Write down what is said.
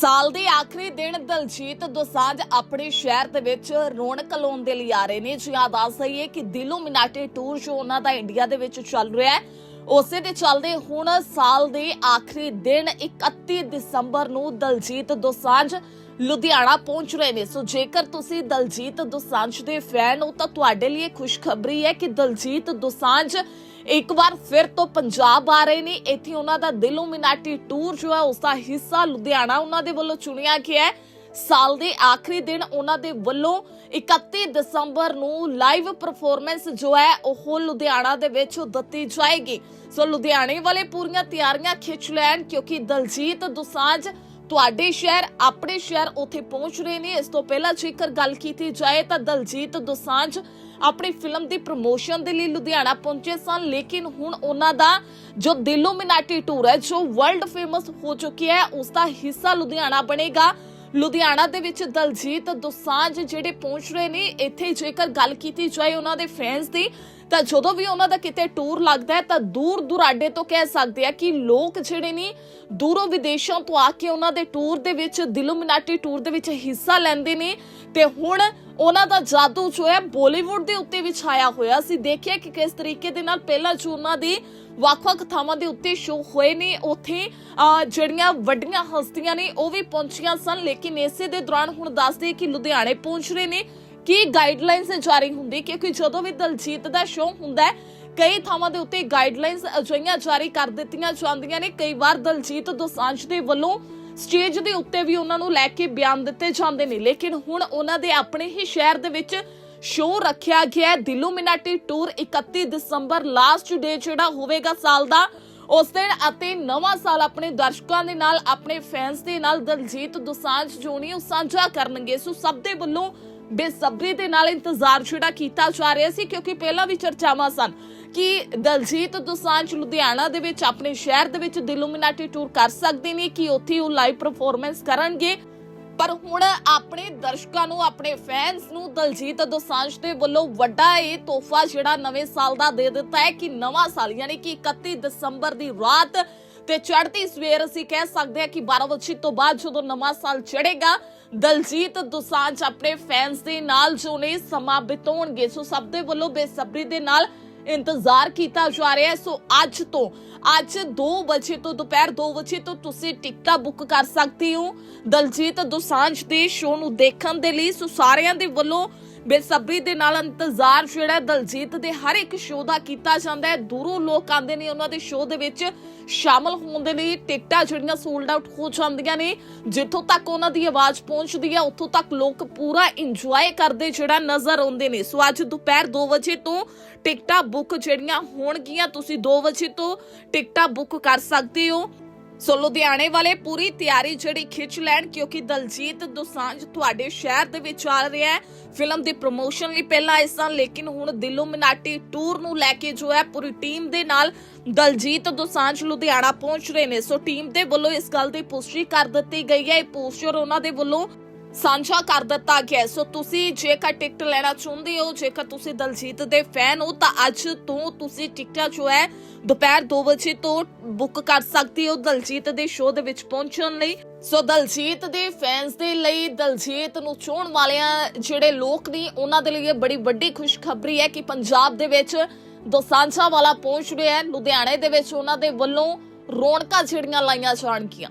ਸਾਲ ਦੇ ਆਖਰੀ ਦਿਨ ਦਲਜੀਤ ਦੋਸਾਂਝ ਆਪਣੇ ਸ਼ਹਿਰ ਦੇ ਵਿੱਚ ਰੌਣਕ ਲਾਉਣ ਦੇ ਲਈ ਆ ਰਹੇ ਨੇ। ਜੀ ਆ ਦੱਸ ਦਈਏ ਕਿ ਦਿਲੋਂ ਮਿਨਾਟੇ ਟੂਰ ਜੋ ਉਹਨਾਂ ਦਾ ਇੰਡੀਆ ਦੇ ਵਿੱਚ ਚੱਲ ਰਿਹਾ ਹੈ। ਉਸੇ ਦੇ ਚੱਲਦੇ ਹੁਣ ਸਾਲ ਦੇ ਆਖਰੀ ਦਿਨ 31 ਦਸੰਬਰ ਨੂੰ ਦਲਜੀਤ ਦੋਸਾਂਝ ਲੁਧਿਆਣਾ ਪਹੁੰਚ ਰਹੇ ਨੇ। ਸੋ ਜੇਕਰ ਤੁਸੀਂ ਦਲਜੀਤ ਦੋਸਾਂਝ ਦੇ ਫੈਨ ਹੋ, ਤਾਂ ਤੁਹਾਡੇ ਲਈ ਖੁਸ਼ਖਬਰੀ ਹੈ ਕਿ ਦਲਜੀਤ ਦੋਸਾਂਝ ਇੱਕ ਵਾਰ ਫਿਰ ਤੋਂ ਪੰਜਾਬ ਆ ਰਹੇ ਨੇ। ਇੱਥੇ ਉਹਨਾਂ ਦਾ ਦਿਲੋਂ ਟੂਰ ਜੋ ਹੈ, ਉਸ ਦਾ ਹਿੱਸਾ ਲੁਧਿਆਣਾ ਉਹਨਾਂ ਦੇ ਵੱਲੋਂ ਚੁਣਿਆ ਗਿਆ ਹੈ। ਸਾਲ ਦੇ ਆਖਰੀ ਦਿਨ ਉਹਨਾਂ ਦੇ ਵੱਲੋਂ 31 ਦਸੰਬਰ ਨੂੰ ਲਾਈਵ ਪਰਫਾਰਮੈਂਸ ਜੋ ਹੈ, ਉਹ ਲੁਧਿਆਣਾ ਦੇ ਵਿੱਚ ਦਿੱਤੀ ਜਾਏਗੀ। ਸੋ ਲੁਧਿਆਣੇ ਵਾਲੇ ਪੂਰੀਆਂ ਤਿਆਰੀਆਂ ਖਿੱਚ ਲੈਣ ਕਿਉਂਕਿ ਦਲਜੀਤ ਦੋਸਾਂਝ ਤੁਹਾਡੇ ਸ਼ਹਿਰ, ਆਪਣੇ ਸ਼ਹਿਰ ਉੱਥੇ ਪਹੁੰਚ ਰਹੇ ਨੇ। ਇਸ ਤੋਂ ਪਹਿਲਾਂ ਜੇਕਰ ਗੱਲ ਕੀਤੀ ਜਾਏ ਤਾਂ ਦਲਜੀਤ ਦੋਸਾਂਝ ਆਪਣੀ ਫਿਲਮ ਦੀ ਪ੍ਰਮੋਸ਼ਨ ਦੇ ਲਈ ਲੁਧਿਆਣਾ ਪਹੁੰਚੇ ਸਨ, ਲੇਕਿਨ ਹੁਣ ਉਹਨਾਂ ਦਾ ਜੋ ਦਿਲੋਂ ਮਿਨਾਟੀ ਟੂਰ ਹੈ, ਜੋ ਵਰਲਡ ਫੇਮਸ ਹੋ ਚੁੱਕੀ ਹੈ, ਉਸ ਦਾ ਹਿੱਸਾ ਲੁਧਿਆਣਾ ਬਣੇਗਾ। ਲੁਧਿਆਣਾ ਦੇ ਵਿੱਚ ਦਲਜੀਤ ਦੋਸਾਂਝ ਜਿਹੜੇ ਪਹੁੰਚ ਰਹੇ ਨੇ, ਇੱਥੇ ਜੇਕਰ ਗੱਲ ਕੀਤੀ ਜਾਏ ਉਹਨਾਂ ਦੇ ਫੈਨਸ ਦੀ, ਤਾਂ ਜਦੋਂ ਵੀ ਉਹਨਾਂ ਦਾ ਕਿਤੇ ਟੂਰ ਲੱਗਦਾ ਹੈ, ਤਾਂ ਦੂਰ ਦੁਰਾਡੇ ਤੋਂ ਕਹਿ ਸਕਦੇ ਆ ਕਿ ਲੋਕ ਜਿਹੜੇ ਨੇ, ਦੂਰੋਂ ਵਿਦੇਸ਼ਾਂ ਤੋਂ ਆ ਕੇ ਉਹਨਾਂ ਦੇ ਟੂਰ ਦੇ ਵਿੱਚ, ਦਿਲੂਮਿਨਾਟੀ ਟੂਰ ਦੇ ਵਿੱਚ ਹਿੱਸਾ ਲੈਂਦੇ ਨੇ। ਤੇ ਹੁਣ ਉਹਨਾਂ ਦਾ ਜਾਦੂ ਜੋ ਹੈ ਬਾਲੀਵੁੱਡ ਦੇ ਉੱਤੇ ਵੀ ਛਾਇਆ ਹੋਇਆ ਸੀ। ਦੇਖਿਆ ਕਿ ਕਿਸ ਤਰੀਕੇ ਦੇ ਨਾਲ ਪਹਿਲਾਂ ਜੋ ਦੀ ਵੱਖ-ਵੱਖ ਥਾਵਾਂ ਦੇ ਉੱਤੇ ਸ਼ੋਅ ਹੋਏ ਨੇ, ਉੱਥੇ ਜਿਹੜੀਆਂ ਵੱਡੀਆਂ ਹਸਤੀਆਂ ਨੇ, ਉਹ ਵੀ ਪਹੁੰਚੀਆਂ ਸਨ। ਲੇਕਿਨ ਇਸੇ ਦੇ ਦੌਰਾਨ ਹੁਣ ਦੱਸਦੇ ਕਿ ਲੁਧਿਆਣੇ ਪਹੁੰਚ ਰਹੇ ਨੇ। ਕੀ ਗਾਈਡਲਾਈਨਸ ਜਾਰੀ ਹੁੰਦੀ? ਕਿਉਂਕਿ ਜਦੋਂ ਵੀ ਦਲਜੀਤ ਦਾ ਸ਼ੋਅ ਹੁੰਦਾ ਹੈ, ਕਈ ਥਾਵਾਂ ਦੇ ਉੱਤੇ ਗਾਈਡਲਾਈਨਸ ਅਜਿਹੀਆਂ ਜਾਰੀ ਕਰ ਦਿੱਤੀਆਂ ਜਾਂਦੀਆਂ ਨੇ। ਕਈ ਵਾਰ ਦਲਜੀਤ ਦੋਸਾਂਝ ਦੇ ਵੱਲੋਂ ਸਟੇਜ ਦੇ ਉੱਤੇ ਵੀ ਉਹਨਾਂ ਨੂੰ ਲੈ ਕੇ ਬਿਆਨ ਦਿੱਤੇ ਜਾਂਦੇ ਨੇ। ਲੇਕਿਨ ਹੁਣ ਉਹਨਾਂ ਦੇ ਆਪਣੇ ਹੀ ਸ਼ਹਿਰ ਦੇ ਵਿੱਚ ਸ਼ੋਅ ਰੱਖਿਆ ਗਿਆ ਹੈ। ਦਿਲੂਮਿਨਾਟੀ ਟੂਰ 31 ਦਸੰਬਰ ਲਾਸਟ ਡੇ ਜਿਹੜਾ ਹੋਵੇਗਾ ਸਾਲ ਦਾ, ਉਸ ਦਿਨ ਅਤੇ ਨਵਾਂ ਸਾਲ ਆਪਣੇ ਦਰਸ਼ਕਾਂ ਦੇ ਨਾਲ, ਆਪਣੇ ਫੈਨਸ ਦੇ ਨਾਲ ਦਲਜੀਤ ਦੋਸਾਂਝ ਜੋਨੀ ਉਹ ਸਾਂਝਾ ਕਰਨਗੇ। ਸੋ ਸਭ ਦੇ ਵੱਲੋਂ ਬੇਸਬਰੀ ਦੇ ਨਾਲ ਇੰਤਜ਼ਾਰ ਜਿਹੜਾ ਕੀਤਾ ਜਾ ਰਿਹਾ ਸੀ, ਕਿਉਂਕਿ ਪਹਿਲਾਂ ਵੀ ਚਰਚਾਵਾਂ ਸਨ ਕਿ ਦਲਜੀਤ ਦੋਸਾਂਝ ਲੁਧਿਆਣਾ ਦੇ ਵਿੱਚ ਆਪਣੇ ਸ਼ਹਿਰ ਦੇ ਵਿੱਚ ਦਿਲੂਮਿਨਾਟੀ ਟੂਰ ਕਰ ਸਕਦੇ ਨੇ, ਕਿ ਉੱਥੇ ਉਹ ਲਾਈਵ ਪਰਫਾਰਮੈਂਸ ਕਰਨਗੇ। ਪਰ ਹੁਣ ਆਪਣੇ ਦਰਸ਼ਕਾਂ ਨੂੰ, ਆਪਣੇ ਫੈਨਸ ਨੂੰ ਦਲਜੀਤ ਦੋਸਾਂਝ ਦੇ ਵੱਲੋਂ ਵੱਡਾ ਇਹ ਤੋਹਫਾ ਜਿਹੜਾ ਨਵੇਂ ਸਾਲ ਦਾ ਦੇ ਦਿੱਤਾ ਹੈ ਕਿ ਨਵਾਂ ਸਾਲ, ਯਾਨੀ ਕਿ 31 ਦਸੰਬਰ ਦੀ ਰਾਤ ਤੇ ਚੜ੍ਹਦੀ ਸਵੇਰ ਅਸੀਂ ਕਹਿ ਸਕਦੇ ਹਾਂ ਕਿ 12 ਵਜੇ ਤੋਂ ਬਾਅਦ ਜਦੋਂ ਨਵਾਂ ਸਾਲ ਚੜ੍ਹੇਗਾ, ਦਲਜੀਤ ਦੋਸਾਂਝ ਆਪਣੇ ਫੈਨਸ ਦੇ ਨਾਲ ਜੋ ਨੇ ਸਮਾਂ ਬਿਤਾਉਣਗੇ। ਸੋ ਸਭ ਦੇ ਵੱਲੋਂ ਬੇਸਬਰੀ ਦੇ ਨਾਲ ਇੰਤਜ਼ਾਰ ਕੀਤਾ ਜਾ ਰਿਹਾ ਹੈ। ਸੋ ਅੱਜ ਤੋਂ, ਅੱਜ 2 ਵਜੇ ਤੋਂ ਦੁਪਹਿਰ 2 ਵਜੇ ਤੋਂ ਤੁਸੀਂ ਟਿਕਟਾਂ ਬੁੱਕ ਕਰ ਸਕਦੇ ਹੋ ਦਲਜੀਤ ਦੋਸਾਂਝ ਦੇ ਸ਼ੋਅ ਨੂੰ ਦੇਖਣ ਦੇ ਲਈ। ਸੋ ਸਾਰਿਆਂ ਦੇ ਵੱਲੋਂ ਬੇਸਬਰੀ ਦੇ ਨਾਲ ਇੰਤਜ਼ਾਰ ਜਿਹੜਾ ਦਲਜੀਤ ਦੇ ਹਰ ਇੱਕ ਸ਼ੋਅ ਦਾ ਕੀਤਾ ਜਾਂਦਾ ਹੈ। ਦੂਰੋਂ ਲੋਕ ਆਉਂਦੇ ਨੇ, ਉਹਨਾਂ ਦੇ ਸ਼ੋਅ ਦੇ ਵਿੱਚ ਸ਼ਾਮਲ ਹੋਣ ਦੇ ਲਈ ਟਿਕਟਾਂ ਜਿਹੜੀਆਂ ਸੋਲਡ ਆਊਟ ਹੋ ਜਾਂਦੀਆਂ ਨੇ। ਜਿੱਥੋਂ ਤੱਕ ਉਹਨਾਂ ਦੀ ਆਵਾਜ਼ ਪਹੁੰਚਦੀ ਹੈ ਉੱਥੋਂ ਤੱਕ ਲੋਕ ਪੂਰਾ ਇੰਜੋਏ ਕਰਦੇ ਜਿਹੜਾ ਨਜ਼ਰ ਆਉਂਦੇ ਨੇ। ਸੋ ਅੱਜ ਦੁਪਹਿਰ 2 ਵਜੇ ਤੋਂ ਟਿਕਟਾਂ ਬੁੱਕ ਜਿਹੜੀਆਂ ਹੋਣਗੀਆਂ, ਤੁਸੀਂ 2 ਵਜੇ ਤੋਂ ਟਿਕਟਾਂ ਬੁੱਕ ਕਰ ਸਕਦੇ ਹੋ। ਸੋ ਲੁਧਿਆਣੇ ਵਾਲੇ ਪੂਰੀ ਤਿਆਰੀ ਜਿਹੜੀ ਖਿੱਚ ਲੈਣ, ਕਿਉਂਕਿ ਦਲਜੀਤ ਦੋਸਾਂਝ ਤੁਹਾਡੇ ਸ਼ਹਿਰ ਦੇ ਵਿੱਚ ਚੱਲ ਰਿਹਾ ਹੈ। ਫਿਲਮ ਦੀ ਪ੍ਰੋਮੋਸ਼ਨ ਲਈ ਪਹਿਲਾਂ ਇਸ ਸਾਲ ਲੇਕਿਨ ਹੁਣ ਦਿਲੋਂ ਮਿਨਾਟੀ ਟੂਰ ਨੂੰ ਲੈ ਕੇ ਜੋ ਹੈ, ਪੂਰੀ ਟੀਮ ਦੇ ਨਾਲ ਦਲਜੀਤ ਦੋਸਾਂਝ ਲੁਧਿਆਣਾ ਪਹੁੰਚ ਰਹੇ ਨੇ। ਸੋ ਟੀਮ ਦੇ ਵੱਲੋਂ ਇਸ ਗੱਲ ਦੀ ਪੁਸ਼ਟੀ ਕਰ ਦਿੱਤੀ ਗਈ ਹੈ। ਇਹ ਪੋਸਟਰ ਉਹਨਾਂ ਦੇ ਵੱਲੋਂ ਸਾਂਝਾ ਕਰ ਦਿੱਤਾ ਗਿਆ ਸੋ ਤੁਸੀਂ ਜੇਕਰ ਟਿਕਟ ਲੈਣਾ ਚਾਹੁੰਦੇ ਹੋ, ਜੇਕਰ ਤੁਸੀਂ ਦਲਜੀਤ ਦੇ ਫੈਨ ਹੋ, ਤਾਂ ਅੱਜ ਤੋਂ ਤੁਸੀਂ ਟਿਕਟਾਂ ਜੋ ਹੈ, ਦੁਪਹਿਰ 2 ਵਜੇ ਤੋਂ ਬੁੱਕ ਕਰ ਸਕਦੇ ਹੋ ਦਲਜੀਤ ਦੇ ਸ਼ੋਅ ਦੇ ਵਿੱਚ ਪਹੁੰਚਣ ਲਈ। ਸੋ ਦਲਜੀਤ ਦੇ ਫੈਨਸ ਦੇ ਲਈ ਦਲਜੀਤ ਨੂੰ ਚੋਣ ਵਾਲਿਆਂ ਜਿਹੜੇ ਲੋਕ ਨੇ, ਉਹਨਾਂ ਦੇ ਲਈ ਇਹ ਬੜੀ ਵੱਡੀ ਖੁਸ਼ਖਬਰੀ ਹੈ ਕਿ ਪੰਜਾਬ ਦੇ ਵਿੱਚ ਦੋਸਾਂਝਾ ਵਾਲਾ ਪਹੁੰਚ ਰਿਹਾ ਹੈ। ਲੁਧਿਆਣੇ ਦੇ ਵਿੱਚ ਉਹਨਾਂ ਦੇ ਵੱਲੋਂ ਰੌਣਕਾਂ ਜਿਹੜੀਆਂ ਲਾਈਆਂ ਜਾਣਗੀਆਂ।